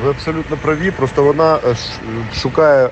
Ви абсолютно праві. Просто вона е, шукає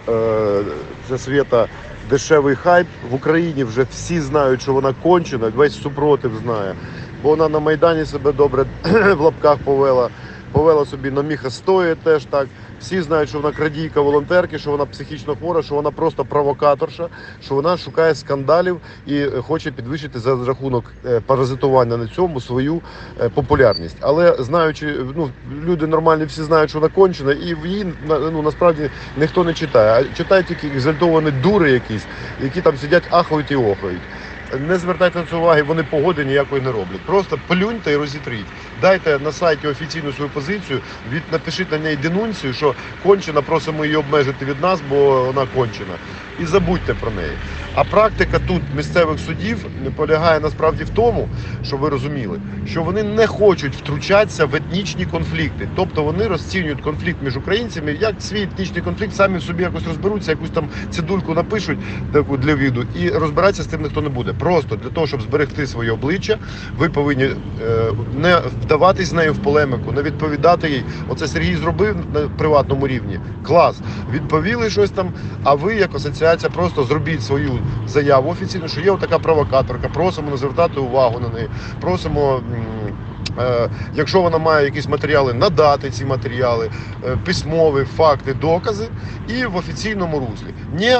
це свята дешевий хайп. В Україні вже всі знають, що вона кончена, весь супротив знає. Бо вона на Майдані себе добре в лапках повела. Повела собі на міха стоїть теж так. Всі знають, що вона крадійка волонтерки, що вона психічно хвора, що вона просто провокаторша, що вона шукає скандалів і е, хоче підвищити за рахунок е, паразитування на цьому свою е, популярність. Але знаючи, ну люди нормальні всі знають, що вона кончена, і в її ну насправді ніхто не читає. А читають тільки екзальтовані дури якісь, які там сидять ахають і охають. Не звертайте на це уваги, вони погоди ніякої не роблять. Просто плюньте і розітріть. Дайте на сайті офіційну свою позицію, від напишіть на неї денунцію, що кончена, просимо її обмежити від нас, бо вона кончена. І забудьте про неї. А практика тут місцевих судів не полягає насправді в тому, що ви розуміли, що вони не хочуть втручатися в етнічні конфлікти. Тобто вони розцінюють конфлікт між українцями як свій етнічний конфлікт, самі в собі якось розберуться, якусь там цидульку напишуть таку для віду, і розбиратися з тим ніхто не буде. Просто для того, щоб зберегти своє обличчя, ви повинні е, не вдаватись з нею в полемику, не відповідати їй. Оце Сергій зробив на приватному рівні. Клас. Відповіли щось там. А ви, як асоціація, просто зробіть свою заяву офіційно, що є така провокаторка. Просимо не звертати увагу на неї. Просимо. е, Якщо вона має якісь матеріали, надати ці матеріали, е, письмові факти, докази, і в офіційному руслі. Ні,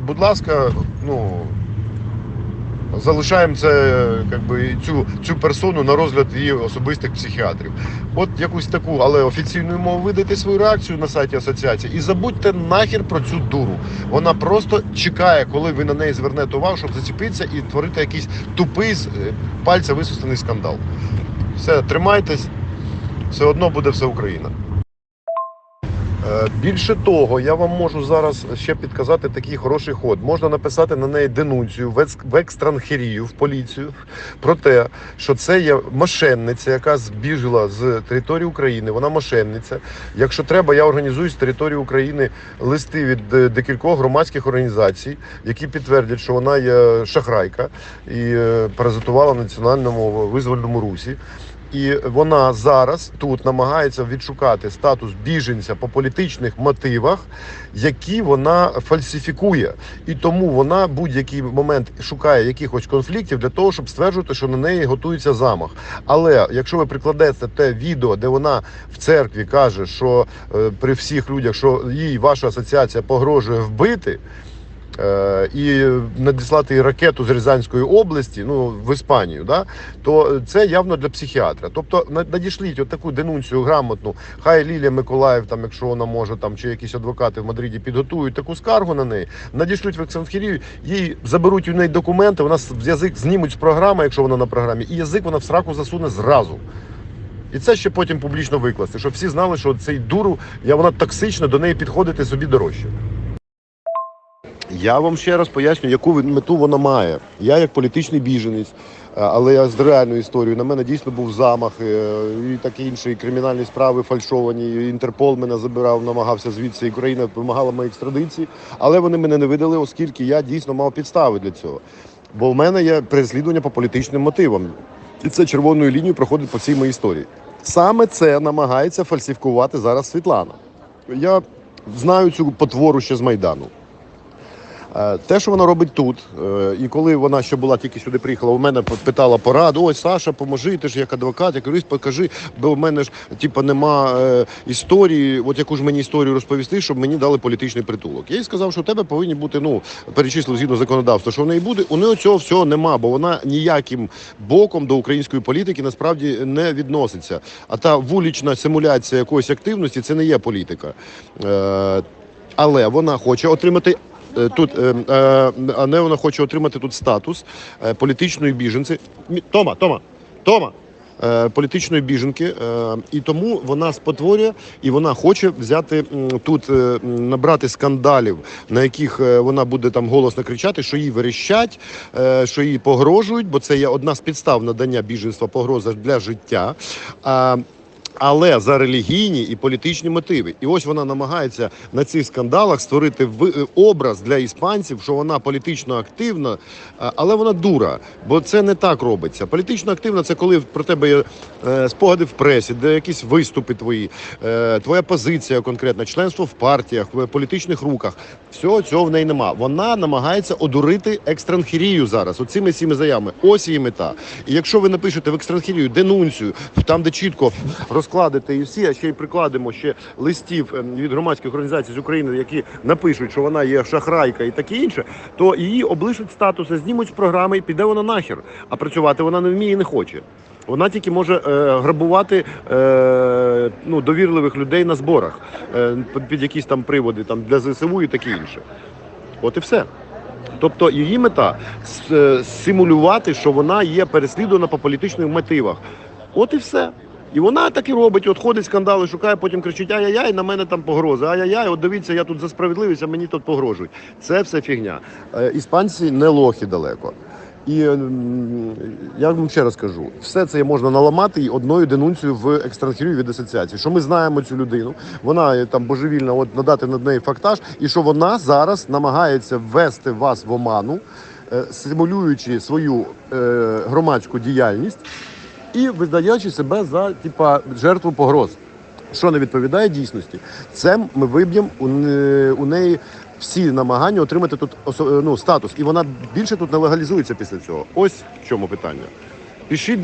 будь ласка, ну залишаємо це, як би, цю, цю персону на розгляд її особистих психіатрів. От якусь таку, але офіційною мовою видайте свою реакцію на сайті асоціації і забудьте нахер про цю дуру. Вона просто чекає, коли ви на неї звернете увагу, щоб зачепитися і творити якийсь тупий е, пальця висусаний скандал. Все, тримайтесь, все одно буде все Україна. Е, Більше того, я вам можу зараз ще підказати такий хороший ход. Можна написати на неї денунцію в екстранхерію, в поліцію про те, що це є мошенниця, яка збіжила з території України. Вона мошенниця. Якщо треба, я організую з території України листи від е, декількох громадських організацій, які підтвердять, що вона є шахрайка і е, паразитувала національному визвольному русі. І вона зараз тут намагається відшукати статус біженця по політичних мотивах, які вона фальсифікує. І тому вона будь-який момент шукає якихось конфліктів для того, щоб стверджувати, що на неї готується замах. Але якщо ви прикладете те відео, де вона в церкві каже, що е, при всіх людях, що їй ваша асоціація погрожує вбити. І надіслати ракету з Рязанської області, ну в Іспанію, да, то це явно для психіатра. Тобто на- надішліть от таку денунцію грамотну. Хай Лілія Миколаїв, там, якщо вона може, там чи якісь адвокати в Мадриді підготують таку скаргу на неї, надішлють в Ексанхірію, їй заберуть у неї документи, вона язик знімуть з програми, якщо вона на програмі, і язик вона в сраку засуне зразу. І це ще потім публічно викласти, щоб всі знали, що цей дуру, я вона токсична, до неї підходити собі дорожче. Я вам ще раз поясню, яку мету вона має. Я як політичний біженець, е, але я з реальною історією. На мене дійсно був замах е, і таке інше, і кримінальні справи фальшовані. Інтерпол мене забирав, намагався звідси. І Україна вимагала моєї екстрадиції, але вони мене не видали, оскільки я дійсно мав підстави для цього. Бо в мене є переслідування по політичним мотивам, і це червоною лінією проходить по всій моїй історії. Саме це намагається фальсифікувати зараз Світлана. Я знаю цю потвору ще з майдану. Е, Те, що вона робить тут, е, і коли вона ще була тільки сюди приїхала, у мене питала пораду: ой, Саша, поможи, ти ж як адвокат, я кажу, покажи, бо в мене ж типу, нема е, історії, от яку ж мені історію розповісти, щоб мені дали політичний притулок. Я їй сказав, що у тебе повинні бути, ну, перечислив згідно законодавства, що в неї буде. У неї цього всього нема, бо вона ніяким боком до української політики насправді не відноситься. А та вулічна симуляція якоїсь активності це не є політика. Але вона хоче отримати. Е, Тут е, е, а не вона хоче отримати тут статус політичної біженці. Тома, Тома, Тома. Політичної біженки, і тому вона спотворює і вона хоче взяти тут, набрати скандалів, на яких вона буде там голосно кричати, що їй верещать, що їй погрожують, бо це є одна з підстав надання біженства погроза для життя. Але за релігійні і політичні мотиви. І ось вона намагається на цих скандалах створити е, образ для іспанців, що вона політично активна, але вона дура. Бо це не так робиться. Політично активна це коли про тебе є е, спогади в пресі, де якісь виступи твої, е, твоя позиція конкретна, членство в партіях, в політичних руках. Всього цього в неї нема. Вона намагається одурити екстранхірію зараз. Оцими всіми заявами. Ось її мета. І якщо ви напишете в екстранхірію денунцію, там де чітко розкладете і всі, а ще й прикладемо ще листів ем, від громадських організацій з України, які напишуть, що вона є шахрайка і таке інше, то її облишать статуси, знімуть з програми і піде вона нахер. А працювати вона не вміє і не хоче. Вона тільки може е, грабувати е, ну, довірливих людей на зборах е, під- під якісь там приводи там, для ЗСУ і таке інше. От і все. Тобто її мета е, симулювати, що вона є переслідувана по політичних мотивах. От і все. І вона так і робить, от ходить скандали, шукає, потім кричить: ай-яй-яй, на мене там погрози. Ай-яй-яй, от дивіться, я тут за справедливість, а мені тут погрожують. Це все фігня. Е, Іспанці не лохи далеко. І ем, я вам ще раз кажу, все це можна наламати і одною денунцією в екстранхірію від асоціації. Що ми знаємо цю людину, вона е, там божевільна, от надати над неї фактаж, і що вона зараз намагається ввести вас в оману, е, симулюючи свою е, громадську діяльність і видаючи себе за типа жертву погроз. Що не відповідає дійсності, це ми виб'ємо у, у неї всі намагання отримати тут ну, статус, і вона більше тут не легалізується після цього. Ось в чому питання. Пишіть